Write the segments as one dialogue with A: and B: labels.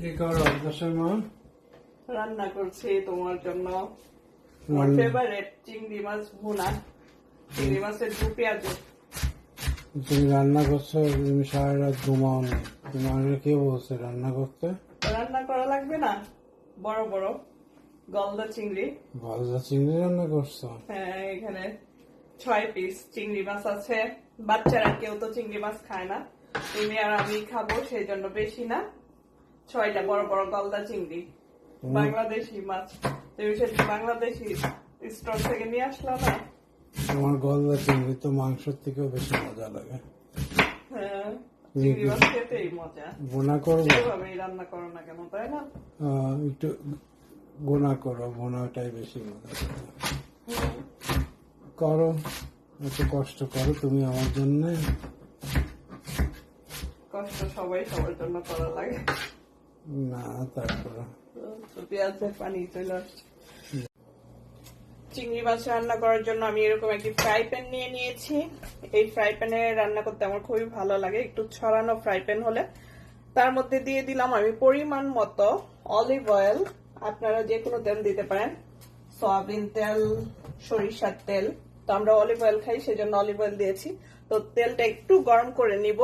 A: কি করো দশের
B: রান্না করছি তোমার জন্য।
A: রান্না-
B: ফেভারিট চিংড়ি মাছ ভুনা। চিংড়ি মাছের দু পেঁয়াজ।
A: তুমি রান্না করছ তুমি সারা রাত ঘুমাও না তোমার কে বলছে রান্না করতে?
B: রান্না করা লাগবে না? বড় বড়। গলদা চিংড়ি।
A: ভাজা চিংড়ি রান্না করছ?
B: হ্যাঁ এখানে ছয় পিস চিংড়ি মাছ আছে। বাচ্চারা কেউ তো চিংড়ি মাছ খায় না। তুমি আর আমি খাব সেই জন্য বেশি না। ছয়টা বড় বড় গলদা চিংড়ি। বাংলাদেশি মাছ। বাংলাদেশি স্টোর থেকে নিয়ে আসলো না?
A: তোমার গলদা চিংড়ি তো মাংসের থেকেও বেশি মজা লাগে।
B: হ্যাঁ চিংড়ি মাছ খেতেই মজা।
A: বোনা করব?
B: রান্না করো না কেন তাই না?
A: একটু গোনা করো বোনাটাই বেশি মজা। করো এত কষ্ট করো তুমি আমার জন্য।
B: কষ্ট সবাই সবার জন্য করা লাগে।
A: না, তারপরে।
B: পেঁয়াজের পানি চলে চিংড়ি মাছ রান্না করার জন্য আমি এরকম একটি ফ্রাই প্যান নিয়ে নিয়েছি। এই ফ্রাই প্যানে রান্না করতে আমার খুবই ভালো লাগে। একটু ছড়ানো ফ্রাই প্যান হলে। তার মধ্যে দিয়ে দিলাম আমি পরিমাণ মতো অলিভ অয়েল আপনারা যে কোনো তেল দিতে পারেন। সয়াবিন তেল, সরিষার তেল। তো আমরা অলিভ অয়েল খাই, সেজন্য অলিভ অয়েল দিয়েছি। তো তেলটা একটু গরম করে নিব।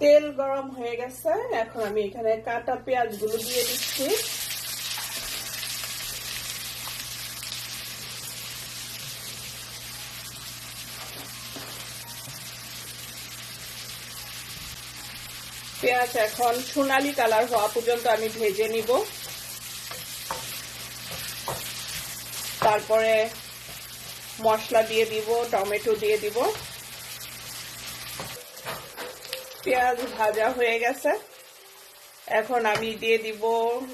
B: তেল গরম হয়ে গেছে। এখন আমি এখানে কাটা পেঁয়াজগুলো দিয়ে দিচ্ছি। পেঁয়াজ এখন সোনালি কালার হওয়া পর্যন্ত আমি ভেজে নিব। তারপরে মশলা দিয়ে দিব, টমেটো দিয়ে দিব। পেঁয়াজ ভাজা হয়ে গেছে। এখন আমি দিয়ে দিব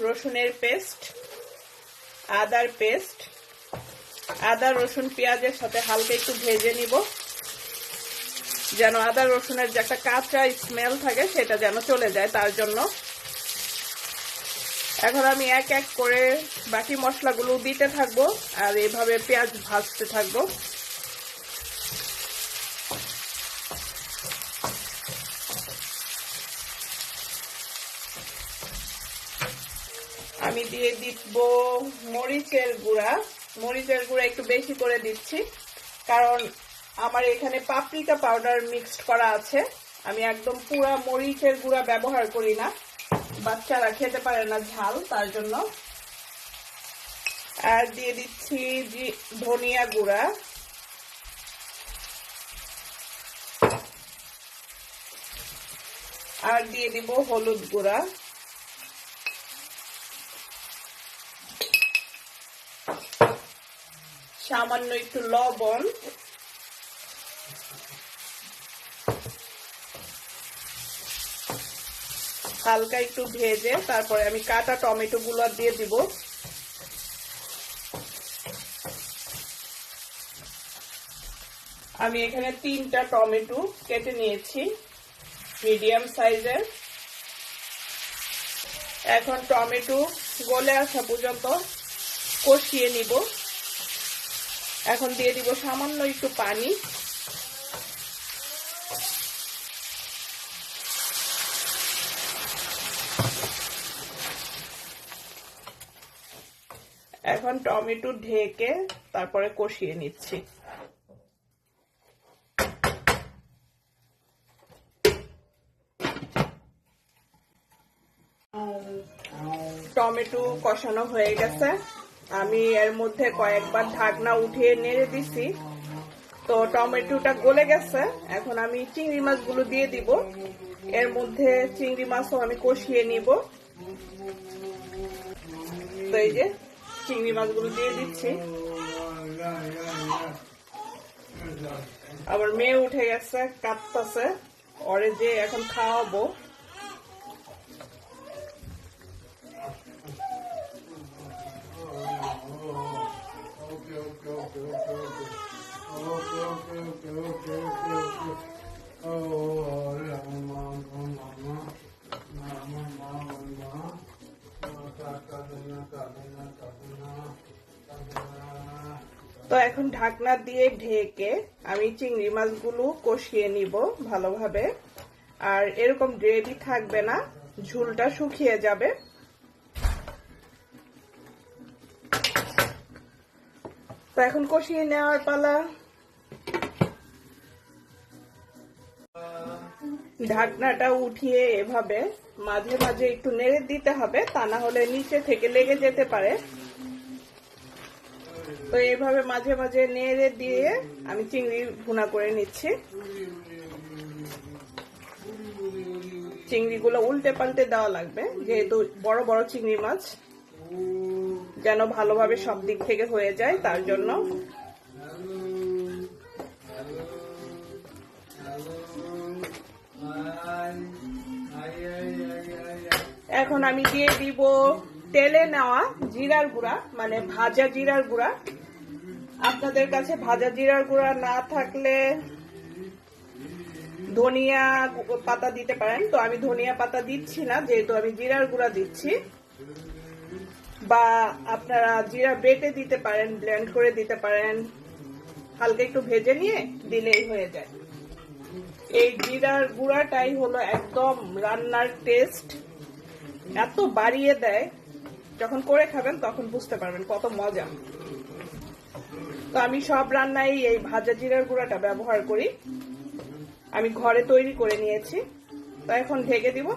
B: রসুনের পেস্ট, আদার পেস্ট। আদা, রসুন, পেঁয়াজের সাথে হালকা একটু ভেজে নিব, যেন আদা, রসুনের যে একটা কাঁচা স্মেল থাকে সেটা যেন চলে যায় তার জন্য। এখন আমি এক এক করে বাকি মশলাগুলো দিতে থাকব আর এভাবে পেঁয়াজ ভাজতে থাকব। আমি দিয়ে দিব মরিচের গুঁড়া। মরিচের গুঁড়া একটু বেশি করে দিচ্ছি, কারণ আমার এখানে পাপরিকা পাউডার মিক্সড করা আছে। আমি একদম পুরা মরিচের গুঁড়া ব্যবহার করি না। বাচ্চারা খেতে পারে না ঝাল, তার জন্য। আর দিয়ে দিচ্ছি ধনিয়া গুঁড়া। আর দিয়ে দিব হলুদ গুঁড়া। সামান্য একটু লবণ। হালকা একটু ভেজে তারপরে আমি কাটা টমেটো গুলো দিয়ে দিব। আমি এখানে তিনটা টমেটো কেটে নিয়েছি, মিডিয়াম সাইজের। এখন টমেটো গলে আসা পর্যন্ত কষিয়ে নিব। এখন দিয়ে দিব সামান্য একটু পানি। এখন টমেটো ঢেকে তারপরে কষিয়ে নিচ্ছি। টমেটো কষানো হয়ে গেছে। আমি এর মধ্যে কয়েকবার ঢাকনা উঠিয়ে নেড়ে দিছি। তো টমেটোটা গলে গেছে। এখন আমি চিংড়ি মাছগুলো দিয়ে দিব। এর মধ্যে চিংড়ি মাছও আমি কষিয়ে নিব। তো এই যে চিংড়ি মাছগুলো দিয়ে দিচ্ছি। আবার মেয়ে উঠে গেছে, কাঁদতেছে। ওরে যে এখন খাওয়াবো। তো এখন ঢাকনা দিয়ে ঢেকে আমি চিংড়ি মাছগুলো কষিয়ে নিব ভালোভাবে। আর এরকম গ্রেভি থাকবে না, ঝুলটা শুকিয়ে যাবে। তো এখন কষিয়ে নেওয়ার পালা। ঢাকনাটা উঠিয়ে এভাবে মাঝে মাঝে একটু নেড়ে দিতে হবে, তা না হলে নিচে থেকে লেগে যেতে পারে। তো এইভাবে মাঝে মাঝে নেড়ে দিয়ে আমি চিংড়ি ভুনা করে নিচ্ছি। চিংড়িগুলো উল্টে পাল্টে দেওয়া লাগবে, যেহেতু বড় বড় চিংড়ি মাছ, যেন ভালোভাবে সব দিক থেকে হয়ে যায়, তার জন্য। এখন আমি দিয়ে দিব তেলে নেওয়া জিরার গুঁড়া মানে ভাজা জিরার গুঁড়া। আপনাদের কাছে ভাজা জিরার গুঁড়া না থাকলে ধনিয়া পাতা দিতে পারেন। তো আমি ধনিয়া পাতা দিচ্ছি না, যেহেতু আমি জিরার গুঁড়া দিচ্ছি। বা আপনারা জিরা বেটে দিতে পারেন ব্লেন্ড করে দিতে পারেন। হালকা একটু ভেজে নিয়ে দিলেই হয়ে যায়। এই জিরার গুঁড়াটাই হলো একদম রান্নার টেস্ট। এত বাড়িয়ে দেয়, যখন করে খাবেন তখন বুঝতে পারবেন কত মজা। তো আমি সব রান্নায় এই ভাজা জিরার গুঁড়াটা ব্যবহার করি। আমি ঘরে তৈরি করে নিয়েছি। তো এখন ঢেকে দিব,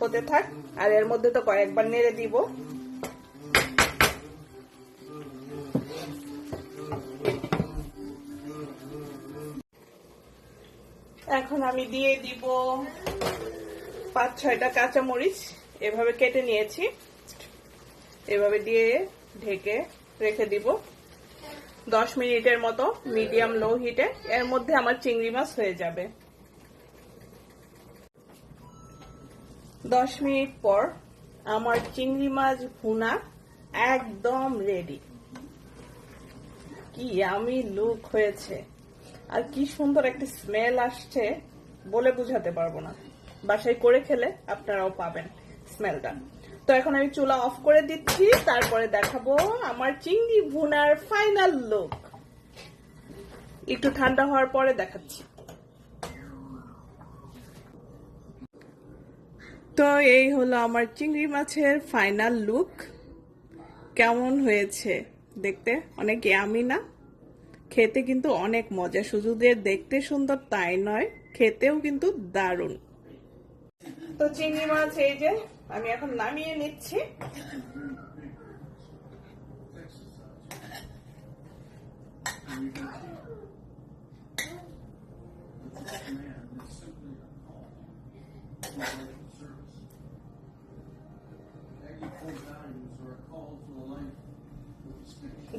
B: হতে থাক। আর এর মধ্যে তো কয়েকবার নেড়ে দিব। এখন আমি দিয়ে দিব পাঁচ ছয়টা কাঁচামরিচ। এভাবে কেটে নিয়েছি। এভাবে দিয়ে ঢেকে রেখে দিব। দশ মিনিটের মতো মিডিয়াম লো হিটে এর মধ্যে আমার চিংড়ি মাছ হয়ে যাবে। দশ মিনিট পর আমার চিংড়ি মাছ ভুনা একদম রেডি কি আমি লুক হয়েছে। আর কি সুন্দর একটা স্মেল আসছে বলে বুঝাতে পারব না। বাসায় করে খেলে আপনারাও পাবেন স্মেলটা তো এখন আমি চুলা অফ করে দিচ্ছি, তারপরে দেখাবো আমার চিংড়ি ভুনার ফাইনাল লুক একটু ঠান্ডা হওয়ার পরে দেখাচ্ছি। তো এই হলো আমার চিংড়ি মাছের ফাইনাল লুক কেমন হয়েছে দেখতে? অনেক ইয়ামি না? খেতে কিন্তু অনেক মজা। শুধু যে দেখতে সুন্দর তাই নয়, খেতেও কিন্তু দারুণ। তো চিংড়ি মাছ এই যে আমি এখন নামিয়ে নিচ্ছি।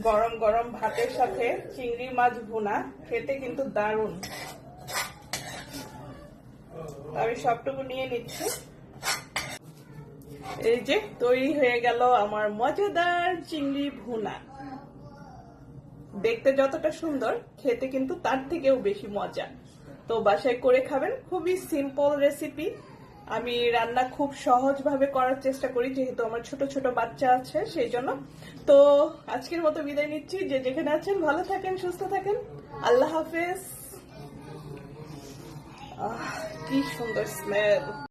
B: গরম গরম ভাতের সাথে চিংড়ি মাছ ভুনা, খেতে কিন্তু দারুণ। আমি সবটুকু নিয়ে নিচ্ছি। এই যে তৈরি হয়ে গেল আমার মজাদার চিংড়ি ভুনা। দেখতে যতটা সুন্দর, খেতে কিন্তু তার থেকেও বেশি মজা। তো বাসায় করে খাবেন, খুবই সিম্পল রেসিপি আমি রান্না খুব সহজভাবে করার চেষ্টা করি, যেহেতু আমার ছোট ছোট বাচ্চা আছে, সেই জন্য। তো আজকের মতো বিদায় নিচ্ছি। যে যেখানে আছেন, ভালো থাকেন, সুস্থ থাকেন। আল্লাহ হাফেজ। কি সুন্দর স্মেল